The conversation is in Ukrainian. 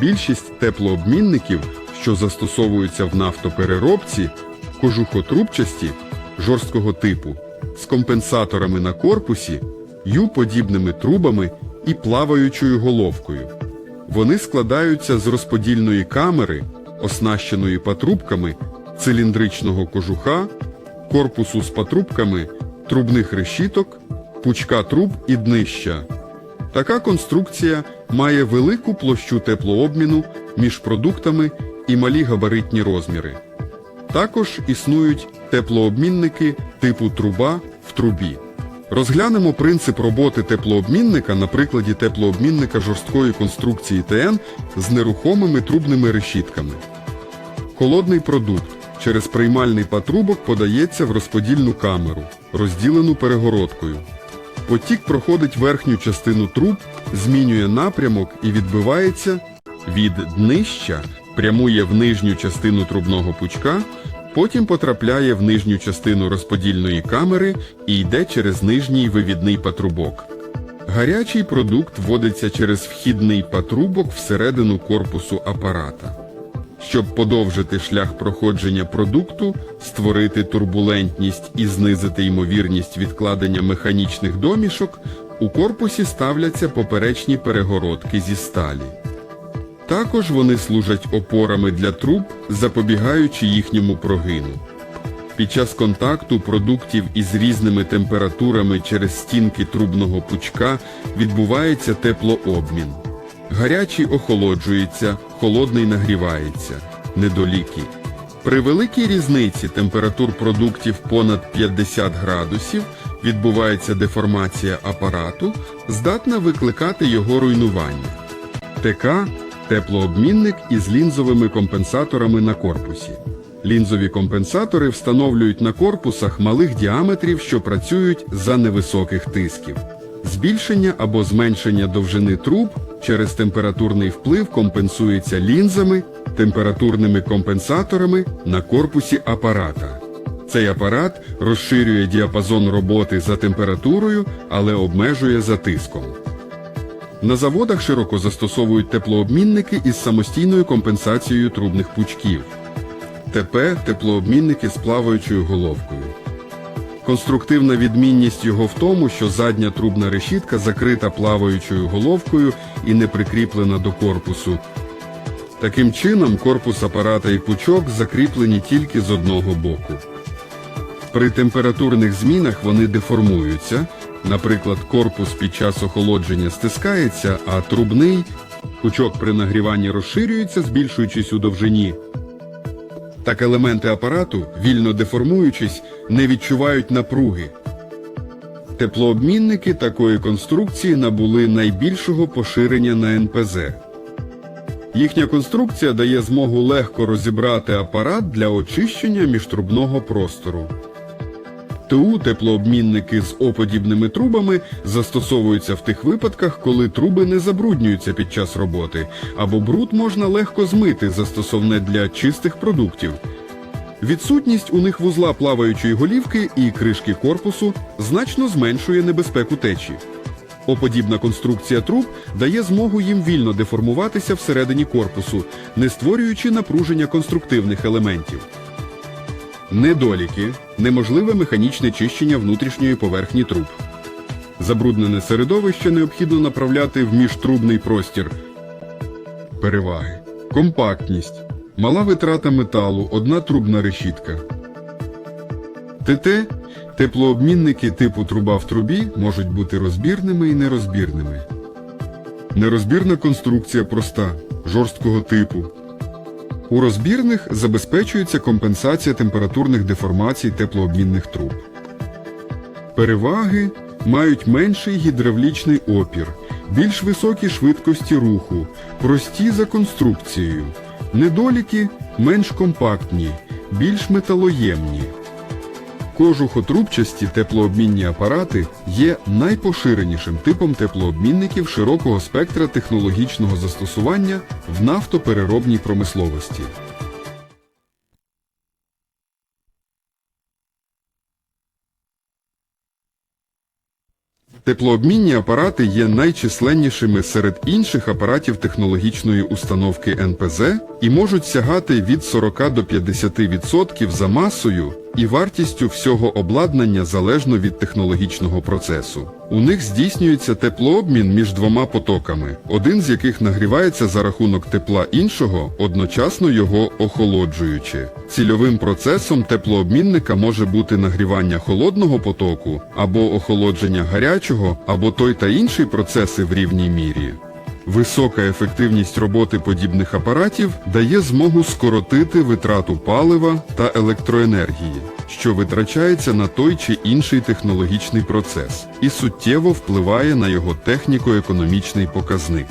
Більшість теплообмінників, що застосовуються в нафтопереробці, кожухотрубчасті жорсткого типу, з компенсаторами на корпусі, ю-подібними трубами і плаваючою головкою. Вони складаються з розподільної камери, оснащеної патрубками, циліндричного кожуха, корпусу з патрубками, трубних решіток, пучка труб і днища. Така конструкція має велику площу теплообміну між продуктами і малі габаритні розміри. Також існують теплообмінники типу труба в трубі. Розглянемо принцип роботи теплообмінника на прикладі теплообмінника жорсткої конструкції ТН з нерухомими трубними решітками. Холодний продукт через приймальний патрубок подається в розподільну камеру, розділену перегородкою. Потік проходить верхню частину труб, змінює напрямок і відбивається від днища, прямує в нижню частину трубного пучка, потім потрапляє в нижню частину розподільної камери і йде через нижній вивідний патрубок. Гарячий продукт вводиться через вхідний патрубок всередину корпусу апарата. Щоб подовжити шлях проходження продукту, створити турбулентність і знизити ймовірність відкладення механічних домішок, у корпусі ставляться поперечні перегородки зі сталі. Також вони служать опорами для труб, запобігаючи їхньому прогину. Під час контакту продуктів із різними температурами через стінки трубного пучка відбувається теплообмін. Гарячий охолоджується, холодний нагрівається. Недоліки. При великій різниці температур продуктів понад 50 градусів відбувається деформація апарату, здатна викликати його руйнування. ТК теплообмінник із лінзовими компенсаторами на корпусі. Лінзові компенсатори встановлюють на корпусах малих діаметрів, що працюють за невисоких тисків. Збільшення або зменшення довжини труб через температурний вплив компенсується лінзами, температурними компенсаторами на корпусі апарата. Цей апарат розширює діапазон роботи за температурою, але обмежує за тиском. На заводах широко застосовують теплообмінники із самостійною компенсацією трубних пучків. ТП теплообмінники з плаваючою головкою. Конструктивна відмінність його в тому, що задня трубна решітка закрита плаваючою головкою і не прикріплена до корпусу. Таким чином, корпус апарата і пучок закріплені тільки з одного боку. При температурних змінах вони деформуються. Наприклад, корпус під час охолодження стискається, а трубний пучок при нагріванні розширюється, збільшуючись у довжині. Так елементи апарату, вільно деформуючись, не відчувають напруги. Теплообмінники такої конструкції набули найбільшого поширення на НПЗ. Їхня конструкція дає змогу легко розібрати апарат для очищення міжтрубного простору. ТУ теплообмінники з оподібними трубами застосовуються в тих випадках, коли труби не забруднюються під час роботи, або бруд можна легко змити застосовне для чистих продуктів. Відсутність у них вузла плаваючої голівки і кришки корпусу значно зменшує небезпеку течі. Оподібна конструкція труб дає змогу їм вільно деформуватися всередині корпусу, не створюючи напруження конструктивних елементів. Недоліки неможливе механічне чищення внутрішньої поверхні труб. Забруднене середовище необхідно направляти в міжтрубний простір. Переваги. Компактність. Мала витрата металу, одна трубна решітка. ТТ теплообмінники типу труба в трубі можуть бути розбірними і нерозбірними. Нерозбірна конструкція проста, жорсткого типу. У розбірних забезпечується компенсація температурних деформацій теплообмінних труб. Переваги мають менший гідравлічний опір, більш високі швидкості руху, прості за конструкцією. Недоліки менш компактні, більш металоємні. Кожухотрубчасті теплообмінні апарати є найпоширенішим типом теплообмінників широкого спектра технологічного застосування в нафтопереробній промисловості. Теплообмінні апарати є найчисленнішими серед інших апаратів технологічної установки НПЗ і можуть сягати від 40 до 50% за масою і вартістю всього обладнання залежно від технологічного процесу. У них здійснюється теплообмін між двома потоками, один з яких нагрівається за рахунок тепла іншого, одночасно його охолоджуючи. Цільовим процесом теплообмінника може бути нагрівання холодного потоку або охолодження гарячого, або той та інший процеси в рівній мірі. Висока ефективність роботи подібних апаратів дає змогу скоротити витрату палива та електроенергії, що витрачається на той чи інший технологічний процес і суттєво впливає на його техніко-економічний показник.